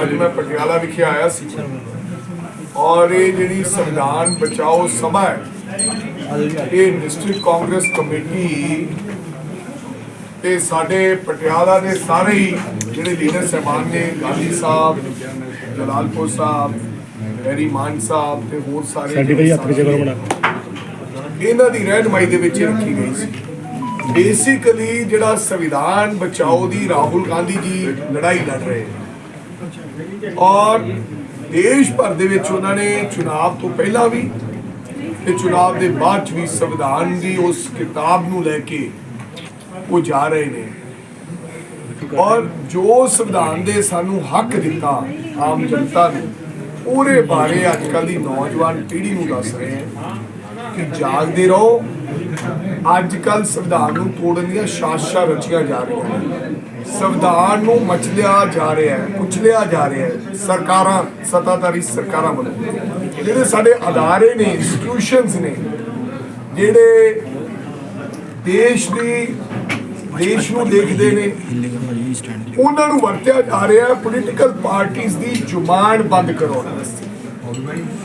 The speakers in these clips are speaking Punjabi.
ਅੱਜ ਮੈਂ ਪਟਿਆਲਾ ਵਿਖੇ ਆਇਆ ਸੀ। ਔਰ ਇਹ ਜਿਹੜੀ ਸੰਵਿਧਾਨ ਬਚਾਓ ਸਭਾ ਹੈ ਇਹ ਡਿਸਟ੍ਰਿਕਟ ਕਾਂਗਰਸ ਕਮੇਟੀ ਤੇ ਸਾਡੇ ਪਟਿਆਲਾ ਦੇ ਸਾਰੇ ਹੀ ਜਿਹੜੇ ਲੀਡਰ ਸਹਿਬਾਨ ਨੇ ਗਾਂਧੀ ਸਾਹਿਬ ਜਲਾਲਪੁਰ ਸਾਹਿਬ ਹੈਰੀ ਮਾਨ ਸਾਹਿਬ ਤੇ ਹੋਰ ਸਾਰੇ ਸਾਡੀ ਬਈ ਹੱਥ ਵਿੱਚ ਕਰੋ ਬਣਾ ਇਹਨਾਂ ਦੀ ਰਹਿਨਮਾਈ ਦੇ ਵਿੱਚ ਰੱਖੀ ਗਈ ਸੀ। ਬੇਸਿਕਲੀ ਜਿਹੜਾ ਸੰਵਿਧਾਨ ਬਚਾਓ ਦੀ ਰਾਹੁਲ ਗਾਂਧੀ ਜੀ ਲੜਾਈ ਲੜ ਰਹੇ ਨੇ। ਔਰ ਦੇਸ਼ ਭਰ ਦੇ ਵਿੱਚ ਉਹਨਾਂ ਨੇ ਚੁਣਾਵ ਤੋਂ ਪਹਿਲਾਂ ਵੀ ਤੇ ਚੁਣਾਵ ਦੇ ਬਾਅਦ ਵੀ ਸੰਵਿਧਾਨ ਦੀ ਉਸ ਕਿਤਾਬ ਨੂੰ ਲੈ ਕੇ ਉਹ ਜਾ ਰਹੇ ਨੇ। ਔਰ ਜੋ ਸੰਵਿਧਾਨ ਦੇ ਸਾਨੂੰ ਹੱਕ ਦਿੱਤਾ ਆਮ ਜਨਤਾ ਨੂੰ, ਉਹਦੇ ਬਾਰੇ ਅੱਜ ਕੱਲ ਦੀ ਨੌਜਵਾਨ ਪੀੜ੍ਹੀ ਨੂੰ ਦੱਸ ਰਹੇ ਹਾਂ ਕਿ ਜਾਗਦੇ ਰਹੋ। ਅੱਜ ਕੱਲ ਸੰਵਿਧਾਨ ਨੂੰ ਤੋੜਨ ਦੀਆਂ ਸਾਜ਼ਿਸ਼ਾਂ ਰਚੀਆਂ ਜਾ ਰਹੀਆਂ ਨੇ। ਸੰਵਿਧਾਨ ਨੂੰ ਮਚਲਿਆ ਜਾ ਰਿਹਾ ਹੈ ਕੁਚਲਿਆ ਜਾ ਰਿਹਾ ਹੈ। ਸਰਕਾਰਾਂ, ਸੱਤਾਧਾਰੀ ਸਰਕਾਰਾਂ ਵੱਲੋਂ। ਜਿਹੜੇ ਸਾਡੇ ਅਦਾਰੇ ਨੇ ਇੰਸਟੀਟਿਊਸ਼ਨਸ ਨੇ, ਜਿਹੜੇ ਦੇਸ਼ ਦੀ ਦੇਸ਼ ਨੂੰ ਦੇਖਦੇ ਨੇ, ਉਹਨਾਂ ਨੂੰ ਵਰਤਿਆ ਜਾ ਰਿਹਾ ਪੋਲੀਟੀਕਲ ਪਾਰਟੀਆਂ ਦੀ ਜ਼ੁਬਾਨ ਬੰਦ ਕਰਾਉਣ ਵਾਸਤੇ।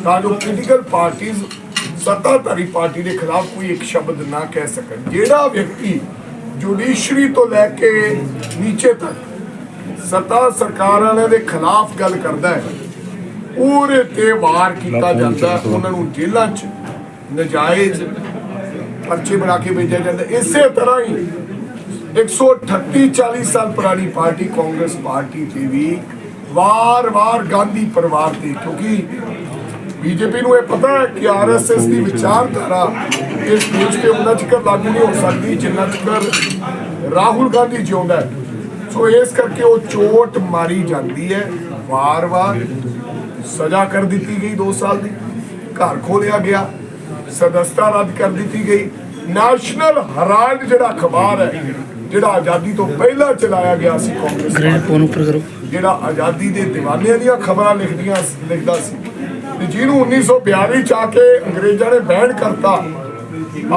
ਤਾਂ ਜੋ ਪੋਲੀਟੀਕਲ ਪਾਰਟੀਆਂ ਸੱਤਾਧਾਰੀ ਪਾਰਟੀ ਦੇ ਖਿਲਾਫ ਕੋਈ ਇੱਕ ਸ਼ਬਦ ਨਾ ਕਹਿ ਸਕਣ। ਜਿਹੜਾ ਵਿਅਕਤੀ ਜੁਡੀਸ਼ਰੀ ਤੋਂ ਲੈ ਕੇ ਨੀਚੇ ਤੱਕ ਸੱਤਾ ਸਰਕਾਰ ਵਾਲਿਆਂ ਦੇ ਖਿਲਾਫ ਗੱਲ ਕਰਦਾ ਹੈ ਉਹਦੇ ਤੇ ਵਾਰ ਕੀਤਾ ਜਾਂਦਾ ਉਹਨਾਂ ਨੂੰ ਜੇਲ੍ਹਾਂ 'ਚ ਨਜਾਇਜ਼ ਪਰਚੇ ਬਣਾ ਕੇ ਭੇਜਿਆ ਜਾਂਦਾ ਇਸੇ ਤਰ੍ਹਾਂ ਹੀ 138 40 ਸਾਲ ਪੁਰਾਣੀ ਪਾਰਟੀ ਕਾਂਗਰਸ ਪਾਰਟੀ ਤੇ ਵੀ ਵਾਰ-ਵਾਰ ਗਾਂਧੀ ਪਰਿਵਾਰ ਤੇ ਕਿਉਂਕਿ ਬੀਜੇਪੀ ਨੂੰ ਇਹ ਪਤਾ ਹੈ ਕਿ ਆਰਐਸਐਸ ਦੀ ਵਿਚਾਰਧਾਰਾ ਇਸ ਦੇਸ਼ ਤੇ ਉਹਨਾਂ ਚਿਕਰ ਲਾਗੂ ਨਹੀਂ ਹੋ ਸਕਦੀ ਜਿੰਨਾ ਚਿਕਰ ਰਾਹੁਲ ਗਾਂਧੀ ਜਿਉਂਦਾ ਹੈ। ਸੋ ਇਸ ਕਰਕੇ ਉਹ ਚੋਟ ਮਾਰੀ ਜਾਂਦੀ ਹੈ। ਵਾਰ-ਵਾਰ ਸਜ਼ਾ ਕਰ ਦਿੱਤੀ ਗਈ 2 ਸਾਲ ਦੀ। ਘਰ ਖੋਲਿਆ ਗਿਆ ਸਦਸਤਾ ਰੱਦ ਕਰ ਦਿੱਤੀ ਗਈ। ਨੈਸ਼ਨਲ ਹਰਾਲਡ ਜਿਹੜਾ ਅਖਬਾਰ ਹੈ ਜਿਹੜਾ ਆਜ਼ਾਦੀ ਤੋਂ ਪਹਿਲਾਂ ਚਲਾਇਆ ਗਿਆ ਸੀ ਕਾਂਗਰਸ ਜਿਹੜਾ ਆਜ਼ਾਦੀ ਦੇ دیਵਾਨਿਆਂ ਦੀਆਂ ਖਬਰਾਂ ਲਿਖਦੀਆਂ ਲਿਖਦਾ ਸੀ। ਤੇ ਜਿਹਨੂੰ 1942 ਚ ਆ ਕੇ ਅੰਗਰੇਜ਼ਾਂ ਨੇ ਬੈਨ ਕਰਤਾ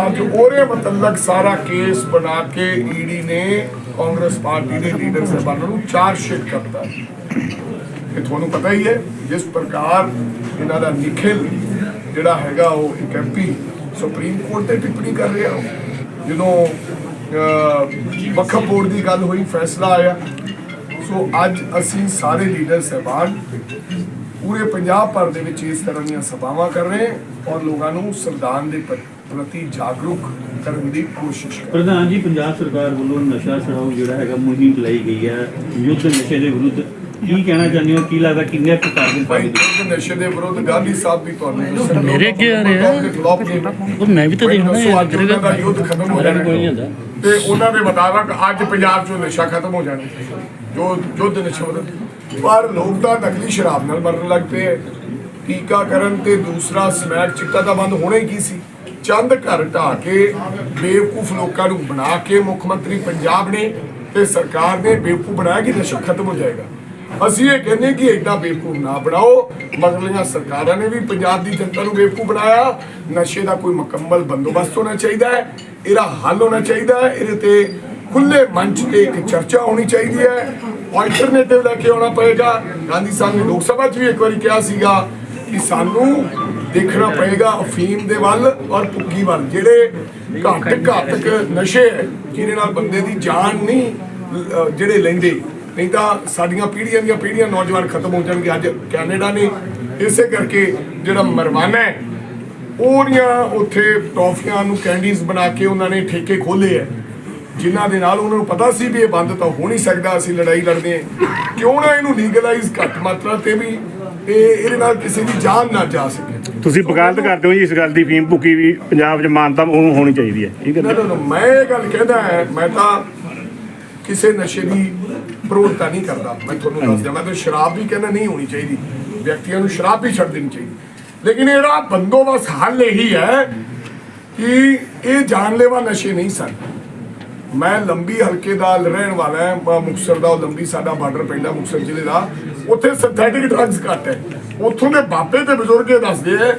ਅੱਜ ਉਹਦੇ ਮੁਤਲਕ ਸਾਰਾ ਕੇਸ ਬਣਾ ਕੇ ਈਡੀ ਨੇ ਕਾਂਗਰਸ ਪਾਰਟੀ ਦੇ ਲੀਡਰ ਸਾਹਿਬਾਨਾਂ ਨੂੰ ਚਾਰਜ ਸ਼ੀਟ ਕਰਤਾ। ਇਹ ਤੁਹਾਨੂੰ ਪਤਾ ਹੀ ਹੈ ਜਿਸ ਪ੍ਰਕਾਰ ਇਹਨਾਂ ਦਾ ਨਿਖਿਲ ਜਿਹੜਾ ਹੈਗਾ ਉਹ ਇੱਕ ਐਮਪੀ ਸੁਪਰੀਮ ਕੋਰਟ ਤੇ ਟਿੱਪਣੀ ਕਰ ਰਿਹਾ ਜਦੋਂ ਅਹ, ਵਕਫ ਬੋਰਡ ਦੀ ਗੱਲ ਹੋਈ ਫੈਸਲਾ ਆਇਆ। ਸੋ ਅੱਜ ਅਸੀਂ ਸਾਰੇ ਲੀਡਰ ਸਹਿਬਾਨ ਪੂਰੇ ਪੰਜਾਬ ਭਰ ਦੇ ਵਿੱਚ ਇਸ ਤਰ੍ਹਾਂ ਦੀਆਂ ਸਭਾਵਾਂ ਕਰ ਰਹੇ ਔਰ ਲੋਕਾਂ ਨੂੰ ਸੰਵਿਧਾਨ ਦੇ ਪ੍ਰ- ਪ੍ਰਤੀ ਜਾਗਰੂਕ ਕਰਨ ਦੀ ਕੋਸ਼ਿਸ਼ ਕਰ ਰਹੇ ਪ੍ਰਧਾਨ ਜੀ ਪੰਜਾਬ ਸਰਕਾਰ ਵੱਲੋਂ ਨਸ਼ਾ ਛਡਾਓ ਜਿਹੜਾ ਹੈਗਾ ਮੁਹਿੰਮ ਚਲਾਈ ਗਈ ਹੈ। ਯੁੱਧ ਨਸ਼ੇ ਦੇ ਵਿਰੁੱਧ ਕੀ ਕਹਿਣਾ ਚਾਹੁੰਦੇ ਹੋ? ਕੀ ਲੱਗਦਾ ਕਿੰਨੇ ਕੁ ਕਾਰਜ ਭਾਈ ਨਸ਼ੇ ਦੇ ਵਿਰੁੱਧ ਗਾਂਧੀ ਸਾਹਿਬ ਵੀ ਤੁਹਾਨੂੰ। ਮੇਰੇ ਅੱਗੇ ਆ ਰਿਹਾ। ਦੇ। ਉਹ ਮੈਂ ਵੀ ਤਾਂ ਦੇਖਣਾ ਯਾਰ, ਦਾ ਯੁੱਧ ਖਤਮ ਹੋ ਜਾਣਾ। ਤੇ ਉਹਨਾਂ ਦੇ ਮੁਤਾਬਕ ਅੱਜ ਪੰਜਾਬ 'ਚੋਂ ਨਸ਼ਾ ਖਤਮ ਹੋ ਜਾਣਾ ਜੋ ਯੁੱਧ ਨਸ਼ਾ ਵਿਰੁੱਧ ਪਰ ਲੋਕ ਤਾਂ ਨਕਲੀ ਸ਼ਰਾਬ ਨਾਲ ਮਰਨ ਲੱਗ ਪਏ ਟੀਕਾਕਰਨ ਤੇ ਦੂਸਰਾ ਸਮੈਕ ਚਿੱਟਾ ਤਾਂ ਬੰਦ ਹੋਣਾ ਹੀ ਕੀ ਸੀ? ਚੰਦ ਘਰ ਢਾਹ ਕੇ ਬੇਵਕੂਫ ਲੋਕਾਂ ਨੂੰ ਬਣਾ ਕੇ ਮੁੱਖ ਮੰਤਰੀ ਪੰਜਾਬ ਨੇ ਤੇ ਸਰਕਾਰ ਨੇ ਬੇਵਕੂਫ ਬਣਾਇਆ ਕਿ ਨਸ਼ਾ ਖਤਮ ਹੋ ਜਾਏਗਾ। ਅਸੀਂ ਇਹ ਕਹਿੰਦੇ ਕਿ ਏਦਾਂ ਬੇਵਕੂਫ ਨਾ ਬਣਾਓ। ਮਗਰਲੀਆਂ ਸਰਕਾਰਾਂ ਨੇ ਵੀ ਪੰਜਾਬ ਦੀ ਜਨਤਾ ਨੂੰ ਬੇਵਕੂਫ ਬਣਾਇਆ। ਨਸ਼ੇ ਦਾ ਕੋਈ ਮੁਕੰਮਲ ਬੰਦੋਬਸਤ ਹੋਣਾ ਚਾਹੀਦਾ ਹੈ। ਇਹਦਾ ਹੱਲ ਹੋਣਾ ਚਾਹੀਦਾ ਹੈ। ਇਹਦੇ ਤੇ ਖੁੱਲੇ ਮੰਚ ਤੇ ਇੱਕ ਚਰਚਾ ਹੋਣੀ ਚਾਹੀਦੀ ਹੈ। ਆਲਟਰਨੇਟਿਵ ਲੈ ਕੇ ਆਉਣਾ ਪਏਗਾ। ਗਾਂਧੀ ਸਾਹਿਬ ਨੇ ਲੋਕ ਸਭਾ 'ਚ ਵੀ ਇੱਕ ਵਾਰੀ ਕਿਹਾ ਸੀਗਾ ਕਿ ਸਾਨੂੰ ਦੇਖਣਾ ਪਏਗਾ ਅਫੀਮ ਦੇ ਵੱਲ ਔਰ ਭੁੱਕੀ ਵੱਲ ਜਿਹੜੇ ਘੱਟ ਘਾਤਕ ਨਸ਼ੇ ਜਿਹਦੇ ਨਾਲ ਬੰਦੇ ਦੀ ਜਾਨ ਨਹੀਂ ਜਿਹੜੇ ਲੈਂਦੇ। ਨਹੀਂ ਤਾਂ ਸਾਡੀਆਂ ਪੀੜ੍ਹੀਆਂ ਦੀਆਂ ਪੀੜ੍ਹੀਆਂ ਨੌਜਵਾਨ ਖਤਮ ਹੋ ਜਾਣਗੇ। ਅੱਜ ਕੈਨੇਡਾ ਨੇ ਇਸੇ ਕਰਕੇ ਜਿਹੜਾ ਮਰਵਾਨਾ ਹੈ ਉਹਨੀਆਂ ਉੱਥੇ ਟੌਫੀਆਂ ਨੂੰ ਕੈਂਡੀਜ਼ ਬਣਾ ਕੇ ਉਹਨਾਂ ਨੇ ਠੇਕੇ ਖੋਲੇ ਹੈ। ਜਿਨ੍ਹਾਂ ਦੇ ਨਾਲ ਉਹਨਾਂ ਨੂੰ ਪਤਾ ਸੀ ਵੀ ਇਹ ਬੰਦ ਤਾਂ ਹੋ ਨਹੀਂ ਸਕਦਾ ਅਸੀਂ ਲੜਾਈ ਲੜਦੇ ਹਾਂ। ਕਿਉਂ ਨਾ ਇਹਨੂੰ ਲੀਗਲਾਈਜ਼ ਘੱਟ ਮਾਤਰਾ ਤੇ ਵੀ ਇਹ ਇਹਦੇ ਨਾਲ ਕਿਸੇ ਦੀ ਜਾਨ ਨਾ ਜਾ ਸਕੇ। ਤੁਸੀਂ ਵਕਾਲਤ ਕਰਦੇ ਹੋ ਜੀ ਇਸ ਗੱਲ ਦੀ ਫੀਮ ਭੁੱਕੀ ਵੀ ਪੰਜਾਬ 'ਚ ਮਾਨਤਾ ਉਹਨੂੰ ਹੋਣੀ ਚਾਹੀਦੀ ਹੈ। ਇਹ ਗੱਲ ਨਾ ਨਾ, ਮੈਂ ਇਹ ਗੱਲ ਕਹਿੰਦਾ ਹੈ ਮੈਂ ਤਾਂ ਕਿਸੇ ਨਸ਼ੇ ਦੀ ਪ੍ਰੋੜਤਾ ਨਹੀਂ ਕਰਦਾ। ਮੈਂ ਤੁਹਾਨੂੰ ਦੱਸ ਦਿਆਂ ਮੈਂ ਤਾਂ ਸ਼ਰਾਬ ਵੀ ਕਹਿੰਦਾ ਨਹੀਂ ਹੋਣੀ ਚਾਹੀਦੀ। ਵਿਅਕਤੀਆਂ ਨੂੰ ਸ਼ਰਾਬ ਵੀ ਛੱਡ ਦੇਣੀ ਚਾਹੀਦੀ। ਲੇਕਿਨ ਇਹਦਾ ਬੰਦੋਬਸਤ ਹੱਲ ਇਹੀ ਹੈ ਕਿ ਇਹ ਜਾਨਲੇਵਾ ਨਸ਼ੇ ਨਹੀਂ ਸਨ। ਮੈਂ ਲੰਬੀ ਹਲਕੇ ਦਾ ਰਹਿਣ ਵਾਲਾ ਹਾਂ, ਮ- ਮੁਕਤਸਰ ਦਾ, ਉਹ ਲੰਬੀ ਸਾਡਾ ਬਾਰਡਰ ਪੈਂਦਾ ਮੁਕਤਸਰ ਜ਼ਿਲ੍ਹੇ ਦਾ। ਉੱਥੇ ਸਿੰਥੈਟਿਕ ਡਰੱਗਸ ਘੱਟ ਹੈ। ਉੱਥੋਂ ਦੇ ਬਾਬੇ ਤੇ ਬਜ਼ੁਰਗ ਇਹ ਦੱਸਦੇ ਆ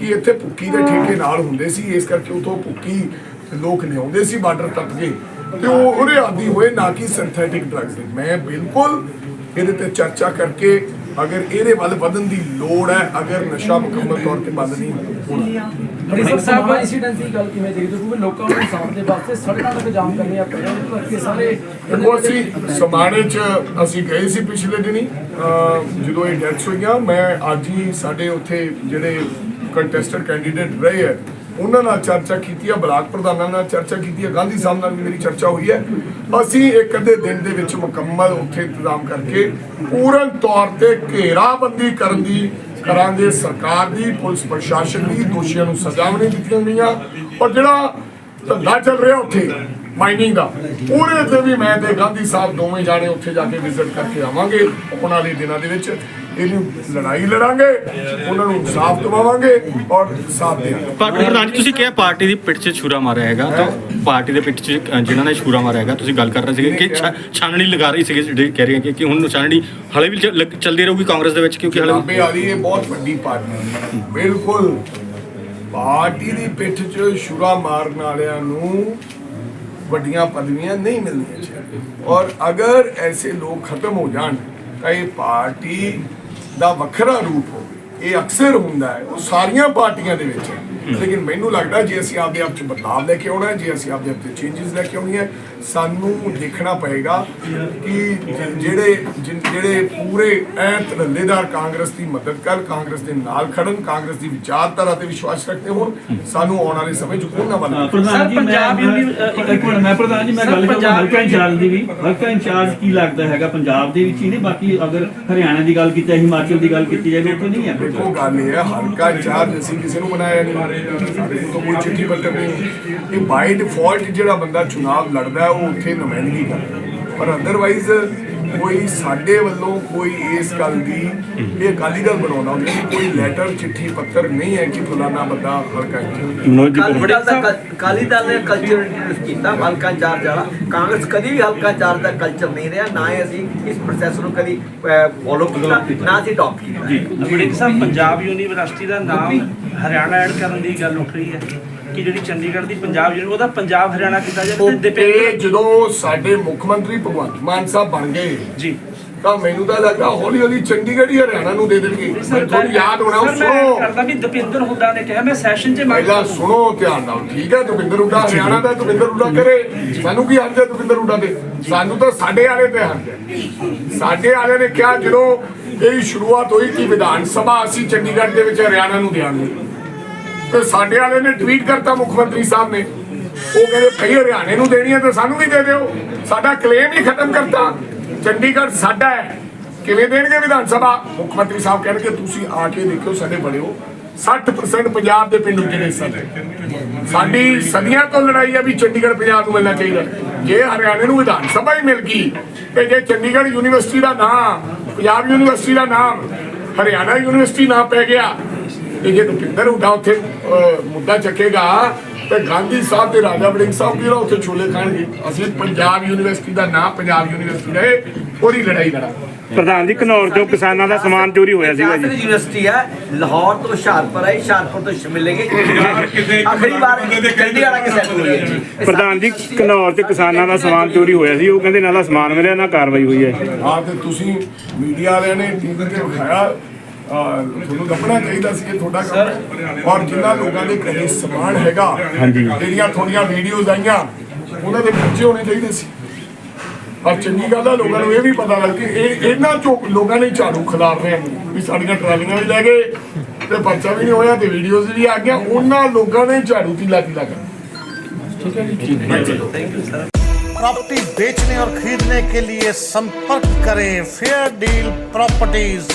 ਕਿ ਇੱਥੇ ਭੁੱਕੀ ਦੇ ਠੇਕੇ ਨਾਲ ਹੁੰਦੇ ਸੀ, ਇਸ ਕਰਕੇ ਉਥੋਂ ਭੁੱਕੀ ਲੋਕ ਲਿਆਉਂਦੇ ਸੀ ਬਾਰਡਰ ਟੱਪ ਕੇ। ਤੇ ਉਹ ਉਹਦੇ ਆਦੀ ਹੋਏ ਨਾ ਕਿ ਸਿੰਥੈਟਿਕ ਡਰੱਗਸ ਦੇ। ਮੈਂ ਬਿਲਕੁਲ ਇਹਦੇ ਤੇ ਚਰਚਾ ਕਰਕੇ ਅਗਰ ਇਹਦੇ ਵੱਲ ਵਧਣ ਦੀ ਲੋੜ ਹੈ ਅਗਰ ਨਸ਼ਾ ਮੁਕੰਮਲ ਤੌਰ ਤੇ ਬੰਦ ਨਹੀਂ ਹੋਣਾ। ਬੜੀ ਸਾਹਿਬ ਇੰਸੀਡੈਂਟ ਦੀ ਗੱਲ ਕਿਵੇਂ ਦੇਖਦੇ ਹੋ? ਕਿਉਂਕਿ ਲੋਕਾਂ ਨੂੰ ਇਨਸਾਫ ਦੇ ਵਾਸਤੇ ਸੜਕਾਂ ਤੱਕ ਜਾਮ ਕਰਨੀਆਂ ਪਈਆਂ ਇਸ ਕਰਕੇ ਸਾਰੇ ਦੇਖੋ ਅਸੀਂ ਸਮਾਣੇ ਚ ਅਸੀਂ ਗਏ ਸੀ ਪਿਛਲੇ ਦਿਨੀ ਜਦੋਂ ਇਹ ਡੈਥਸ ਹੋਈਆਂ ਮੈਂ ਅੱਜ ਹੀ ਸਾਡੇ ਉੱਥੇ ਜਿਹੜੇ ਕੰਟੈਸਟਡ ਕੈਂਡੀਡੇਟ ਰਹੇ ਹੈ ਉਹਨਾਂ ਨਾਲ ਚਰਚਾ ਕੀਤੀ ਹੈ, ਬਲਾਕ ਪ੍ਰਧਾਨਾਂ ਨਾਲ ਚਰਚਾ ਕੀਤੀ ਹੈ, ਗਾਂਧੀ ਸਾਹਿਬ ਨਾਲ ਵੀ ਮੇਰੀ ਚਰਚਾ ਹੋਈ ਹੈ। ਅਸੀਂ ਇੱਕ ਅੱਧੇ ਦਿਨ ਦੇ ਵਿੱਚ ਮੁਕੰਮਲ ਉੱਥੇ ਇੰਤਜ਼ਾਮ ਕਰਕੇ ਪੂਰਨ ਤੌਰ ਤੇ ਘੇਰਾਬੰਦੀ ਕਰਨ ਦੀ ਕਰਾਂਗੇ। ਸਰਕਾਰ ਦੀ, ਪੁਲਿਸ ਪ੍ਰਸ਼ਾਸਨ ਦੀ ਦੋਸ਼ੀਆਂ ਨੂੰ ਸਜ਼ਾ ਵੀ ਨਹੀਂ ਦਿੱਤੀਆਂ ਗਈਆਂ। ਔਰ ਜਿਹੜਾ ਧੰਦਾ ਚੱਲ ਰਿਹਾ ਉੱਥੇ ਮਾਈਨਿੰਗ ਦਾ, ਉਹਦੇ ਤੇ ਵੀ ਮੈਂ ਤੇ ਗਾਂਧੀ ਸਾਹਿਬ ਦੋਵੇਂ ਜਾਣੇ ਉੱਥੇ ਜਾ ਕੇ ਵਿਜ਼ਿਟ ਕਰਕੇ ਆਵਾਂਗੇ। ਆਉਣ ਵਾਲੇ ਦਿਨਾਂ ਦੇ ਵਿੱਚ ਇਹਨੂੰ ਲੜਾਈ ਲੜਾਂਗੇ ਉਹਨਾਂ ਨੂੰ ਇਨਸਾਫ ਦਿਵਾਵਾਂਗੇ ਔਰ ਸਾਥ ਦੇਵਾਂਗੇ। ਪਰ ਪ੍ਰਧਾਨ ਜੀ ਤੁਸੀਂ ਕਿਹਾ ਪਾਰਟੀ ਦੀ ਪਿੱਠ 'ਚ ਛੁਰਾ ਮਾਰਿਆ ਹੈਗਾ ਤਾਂ ਪਾਰਟੀ ਦੇ ਪਿੱਠ 'ਚ ਜਿਨ੍ਹਾਂ ਨੇ ਛੁਰਾ ਮਾਰਿਆ ਹੈਗਾ ਤੁਸੀਂ ਗੱਲ ਕਰ ਰਹੇ ਸੀਗੇ ਕਿ ਛਾ- ਛਾਨਣੀ ਲਗਾ ਰਹੀ ਸੀਗੇ ਜਿਹੜੇ ਕਹਿ ਰਹੇ ਕਿ ਕਿ ਹੁਣ ਛਾਨਣੀ ਹਲੇ ਵੀ ਚੱਲਦੀ ਰਹੂਗੀ ਕਾਂਗਰਸ ਦੇ ਵਿੱਚ ਕਿਉਂਕਿ ਹਲੇ ਲਾਂਬੇ ਵਾਲੀ ਇਹ ਬਹੁਤ ਵੱਡੀ ਪਾਰਟੀ ਹੈ। ਬਿਲਕੁਲ ਪਾਰਟੀ ਦੀ ਪਿੱਠ 'ਚ ਸ਼ੁਰਾ ਮਾਰਨ ਵਾਲਿਆਂ ਨੂੰ ਵੱਡੀਆਂ ਪਦਵੀਆਂ ਨਹੀਂ ਮਿਲਣੀਆਂ ਚਾਹੀਦੀਆਂ। ਔਰ ਅਗਰ ਐਸੇ ਲੋਕ ਖਤਮ ਹੋ ਜਾਣ ਤਾਂ ਇਹ ਪਾਰਟੀ ਦਾ ਵੱਖਰਾ ਰੂਪ ਹੋਵੇ। ਇਹ ਅਕਸਰ ਹੁੰਦਾ ਹੈ। ਉਹ ਸਾਰੀਆਂ ਪਾਰਟੀਆਂ ਦੇ ਵਿੱਚ। ਲੇਕਿਨ ਮੈਨੂੰ ਲੱਗਦਾ ਜੇ ਅਸੀਂ ਆਪਦੇ ਆਪ 'ਚ ਬਦਲਾਵ ਲੈ ਕੇ ਆਉਣਾ ਹੈ ਜੇ ਅਸੀਂ ਆਪਦੇ ਆਪ 'ਚ ਚੇਂਜਸ ਲੈ ਕੇ ਆਉਣੀ ਹੈ ਸਾਨੂੰ ਦੇਖਣਾ ਪਏਗਾ ਕਿ ਜਿਹੜੇ ਜਿਹੜੇ ਪੂਰੇ ਐ ਧੜੱਲੇਦਾਰ ਕਾਂਗਰਸ ਦੀ ਮਦਦ ਕਰ ਕਾਂਗਰਸ ਦੇ ਨਾਲ ਖੜਨ ਕਾਂਗਰਸ ਦੀ ਵਿਚਾਰਧਾਰਾ ਤੇ ਵਿਸ਼ਵਾਸ ਰੱਖਦੇ ਹੋਣ ਸਾਨੂੰ ਆਉਣ ਵਾਲੇ ਸਮੇਂ 'ਚ ਉਹਨਾਂ ਵੱਲ ਪ੍ਰਧਾਨ ਜੀ ਮੈਂ ਇੱਕ ਮਿੰਟ ਮੈਂ ਪ੍ਰਧਾਨ ਜੀ ਮੈਂ ਗੱਲ ਕਰਾਂ ਹਲਕਾ ਇੰਚਾਰਜ ਦੀ ਵੀ। ਹਲਕਾ ਇੰਚਾਰਜ ਕੀ ਲੱਗਦਾ ਹੈਗਾ ਪੰਜਾਬ ਦੇ ਵਿੱਚ? ਹੀ ਨਹੀਂ ਬਾਕੀ ਅਗਰ ਹਰਿਆਣਾ ਦੀ ਗੱਲ ਕੀਤੀ ਹਿਮਾਚਲ ਦੀ ਗੱਲ ਕੀਤੀ ਜਾਏ ਉੱਥੇ ਨਹੀਂ ਹੈ। ਦੇਖੋ ਗੱਲ ਇਹ ਹੈ ਹਲਕਾ ਇੰਚਾਰਜ ਅਸੀਂ ਕਿਸੇ ਨੂੰ ਬਣਾਇਆ ਨਹੀਂ। ਕੋਈ ਚਿੱਠੀ ਪੱਤਰ ਨਹੀਂ। ਇਹ ਬਾਈ ਡਿਫਾਲਟ ਜਿਹੜਾ ਬੰਦਾ ਚੁਣਾਵ ਲੜਦਾ ਉਹ ਉੱਥੇ ਨੁਮਾਇੰਦਗੀ ਕਰਦਾ ਪਰ ਅਦਰਵਾਈਜ਼ ਕੋਈ ਸਾਡੇ ਵੱਲੋਂ ਕੋਈ ਇਸ ਗੱਲ ਦੀ ਇਹ ਅਕਾਲੀ ਦਲ ਬਣਾਉਣਾ ਕੋਈ ਲੈਟਰ ਚਿੱਠੀ ਪੱਤਰ ਨਹੀਂ ਹੈ ਕਿ ਫਲਾਣਾ ਬੰਦਾ ਹਲਕਾ ਇੰਚਾਰਜ ਮਨੋਜ ਜੀ ਕਾਲੀ ਦਲ ਨੇ ਕਲਚਰ ਇੰਟਰੋਡਿਊਸ ਕੀਤਾ ਹਲਕਾ ਇੰਚਾਰਜ ਵਾਲਾ। ਕਾਂਗਰਸ ਕਦੀ ਵੀ ਹਲਕਾ ਇੰਚਾਰਜ ਦਾ ਕਲਚਰ ਨਹੀਂ ਰਿਹਾ ਨਾ ਹੀ ਅਸੀਂ ਇਸ ਪ੍ਰੋਸੈਸ ਨੂੰ ਕਦੀ ਫੋਲੋ ਕੀਤਾ ਨਾ ਅਸੀਂ ਅਡਾਪਟ ਕੀਤਾ। ਜੀ। ਸਾਹਿਬ ਪੰਜਾਬ ਯੂਨੀਵਰਸਿਟੀ ਦਾ ਨਾਮ ਹਰਿਆਣਾ ਐਡ ਕਰਨ ਦੀ ਗੱਲ ਉੱਠ ਰਹੀ ਹੈ। ਕਿ ਜਿਹੜੀ ਚੰਡੀਗੜ੍ਹ ਦੀ ਪੰਜਾਬ ਯੂਨੀ ਉਹਦਾ ਪੰਜਾਬ ਹਰਿਆਣਾ ਕੀਤਾ ਜਾਵੇ ਤੇ ਤੇ ਜਦੋਂ ਸਾਡੇ ਮੁੱਖ ਮੰਤਰੀ ਭਗਵੰਤ ਮਾਨ ਸਾਹਿਬ ਬਣ ਗਏ ਜੀ। ਤਾਂ ਮੈਨੂੰ ਤਾਂ ਲੱਗਾ ਹੌਲੀ ਹੌਲੀ ਚੰਡੀਗੜ੍ਹ ਹੀ ਹਰਿਆਣਾ ਨੂੰ ਦੇ ਦੇਣਗੇ। ਤੁਹਾਨੂੰ ਯਾਦ ਹੋਣਾ ਉਹ ਸਰ, ਮੈਂ ਸੁਣੋ। ਕਰਦਾ ਵੀ ਦੀਪਿੰਦਰ ਹੁੱਡਾ ਨੇ ਕਿਹਾ ਮੈਂ ਸੈਸ਼ਨ 'ਚ ਮੰਗ ਪਹਿਲਾਂ ਸੁਣੋ ਧਿਆਨ ਨਾਲ ਠੀਕ ਹੈ? ਦੁਪਿੰਦਰ ਹੁੱਡਾ ਹਰਿਆਣਾ ਦਾ ਦੁਪਿੰਦਰ ਹੁੱਡਾ ਕਰੇ। ਸਾਨੂੰ ਕੀ ਹਰਜ ਹੈ ਦੁਪਿੰਦਰ ਹੁੱਡਾ ਤੇ? ਸਾਨੂੰ ਤਾਂ ਸਾਡੇ ਵਾਲੇ ਤੇ ਹਰਜ ਹੈ। ਸਾਡੇ ਵਾਲੇ ਨੇ ਕਿਹਾ ਜਦੋਂ ਇਹ ਸ਼ੁਰੂਆਤ ਹੋਈ ਕਿ ਵਿਧਾਨ ਸਭਾ ਅਸੀਂ ਚੰਡੀਗੜ੍ਹ ਦੇ ਵਿੱਚ ਹਰਿਆਣਾ ਨੂੰ ਦਿਆਂਗੇ ਤੇ ਸਾਡੇ ਵਾਲੇ ਨੇ ਟਵੀਟ ਕਰਤਾ ਮੁੱਖ ਮੰਤਰੀ ਸਾਹਿਬ ਨੇ। ਉਹ ਕਹਿੰਦੇ, ਭਈ ਹਰਿਆਣੇ ਨੂੰ ਦੇਣੀ ਹੈ ਤਾਂ ਸਾਨੂੰ ਵੀ ਦੇ ਦਿਓ। ਸਾਡਾ ਕਲੇਮ ਹੀ ਖਤਮ ਕਰਤਾ। ਚੰਡੀਗੜ੍ਹ ਸਾਡਾ ਹੈ। ਕਿਵੇਂ ਦੇਣਗੇ ਵਿਧਾਨ ਸਭਾ? ਮੁੱਖ ਮੰਤਰੀ ਸਾਹਿਬ ਕਹਿਣਗੇ, ਤੁਸੀਂ ਆ ਕੇ ਦੇਖਿਓ ਸਾਡੇ ਬੜਿਓ 60% ਪੰਜਾਬ ਦੇ ਪਿੰਡ ਜਿਹੜੇ ਸਨ ਸਾਡੀ ਸਦੀਆਂ ਤੋਂ ਲੜਾਈ ਹੈ ਵੀ ਚੰਡੀਗੜ੍ਹ ਪੰਜਾਬ ਨੂੰ ਮਿਲਣਾ ਚਾਹੀਦਾ। ਜੇ ਹਰਿਆਣੇ ਨੂੰ ਵਿਧਾਨ ਸਭਾ ਹੀ ਮਿਲ ਗਈ, ਤੇ ਜੇ ਚੰਡੀਗੜ੍ਹ ਯੂਨੀਵਰਸਿਟੀ ਦਾ ਨਾਮ, ਪੰਜਾਬ ਯੂਨੀਵਰਸਿਟੀ ਦਾ ਨਾਮ, ਹਰਿਆਣਾ ਯੂਨੀਵਰਸਿਟੀ ਨਾ ਪੈ ਗਿਆ ਤੇ ਜੇ ਭੁਪਿੰਦਰ ਹੁੱਡਾ ਉੱਥੇ ਮੁੱਦਾ ਚੱਕੇਗਾ ਤੇ ਗਾਂਧੀ ਸਾਹਿਬ ਤੇ ਰਾਜਾ ਵੜਿੰਗ ਸਾਹਿਬ ਵੀ ਉੱਥੇ ਛੋਲੇ ਖਾਣਗੇ। ਅਸੀਂ ਪੰਜਾਬ ਯੂਨੀਵਰਸਿਟੀ ਦਾ ਨਾਮ ਪੰਜਾਬ ਯੂਨੀਵਰਸਿਟੀ ਰਹੇ ਉਹਦੀ ਲੜਾਈ ਲੜਾਂਗੇ ਪ੍ਰਧਾਨ ਜੀ ਘਨੌਰ ਜੋ ਕਿਸਾਨਾਂ ਦਾ ਸਮਾਨ ਚੋਰੀ ਹੋਇਆ ਸੀਗਾ ਜੀ। ਯੂਨੀਵਰਸਿਟੀ ਹੈ ਲਾਹੌਰ ਤੋਂ ਹੁਸ਼ਿਆਰਪੁਰ ਹੈ ਹੁਸ਼ਿਆਰਪੁਰ ਤੋਂ ਮਿਲੇਗੇ ਆਖਰੀ ਵਾਰ ਚੰਡੀਗੜ੍ਹ ਆ ਕੇ ਸੈੱਟ ਹੋਈ ਹੈ ਜੀ ਪ੍ਰਧਾਨ ਜੀ ਘਨੌਰ ਚ ਕਿਸਾਨਾਂ ਦਾ ਸਮਾਨ ਚੋਰੀ ਹੋਇਆ ਸੀ ਉਹ ਕਹਿੰਦੇ ਨਾ ਦਾ ਸਮਾਨ ਮਿਲਿਆ ਨਾ ਕਾਰਵਾਈ ਹੋਈ ਹੈ। ਆ ਤੇ ਤੁਸੀਂ ਮੀਡੀਆ ਵਾਲਿਆਂ ਨੇ ਟੀਵੀ ਤੇ ਵਿਖਾਇਆ ਤੁਹਾਨੂੰ ਲੱਭਣਾ ਚਾਹੀਦਾ ਸੀ ਕਿ ਤੁਹਾਡਾ ਕੰਮ ਹੈ। ਔਰ ਜਿਨ੍ਹਾਂ ਲੋਕਾਂ ਦੇ ਘਰੇ ਸਮਾਨ ਹੈਗਾ ਹਾਂਜੀ। ਜਿਹੜੀਆਂ ਥੋੜੀਆਂ ਵੀਡੀਓਜ਼ ਆਈਆਂ ਉਹਨਾਂ ਦੇ ਬੱਚੇ ਹੋਣੇ ਚਾਹੀਦੇ ਸੀ ਪਰ ਚੰਗੀ ਗੱਲ ਆ ਲੋਕਾਂ ਨੂੰ ਇਹ ਵੀ ਪਤਾ ਲੱਗ ਕਿ ਇਹ ਇਹਨਾਂ ਚੋਂ ਲੋਕਾਂ ਨੇ ਝਾੜੂ ਖਿਲਾਰ ਰਹੇ ਨੇ ਵੀ ਸਾਡੀਆਂ ਟਰਾਲੀਆਂ ਵੀ ਲੈ ਗਏ ਤੇ ਪਰਚਾ ਵੀ ਨਹੀਂ ਹੋਇਆ ਤੇ ਵੀਡੀਓਜ਼ ਵੀ ਆ ਗਈਆਂ ਉਹਨਾਂ ਲੋਕਾਂ ਨੇ ਝਾੜੂ ਤੀਲਾ ਤੀਲਾ ਕਰ प्रॉपर्टी बेचने और खरीदने के लिए संपर्क करें फेयर डील प्रॉपर्टीज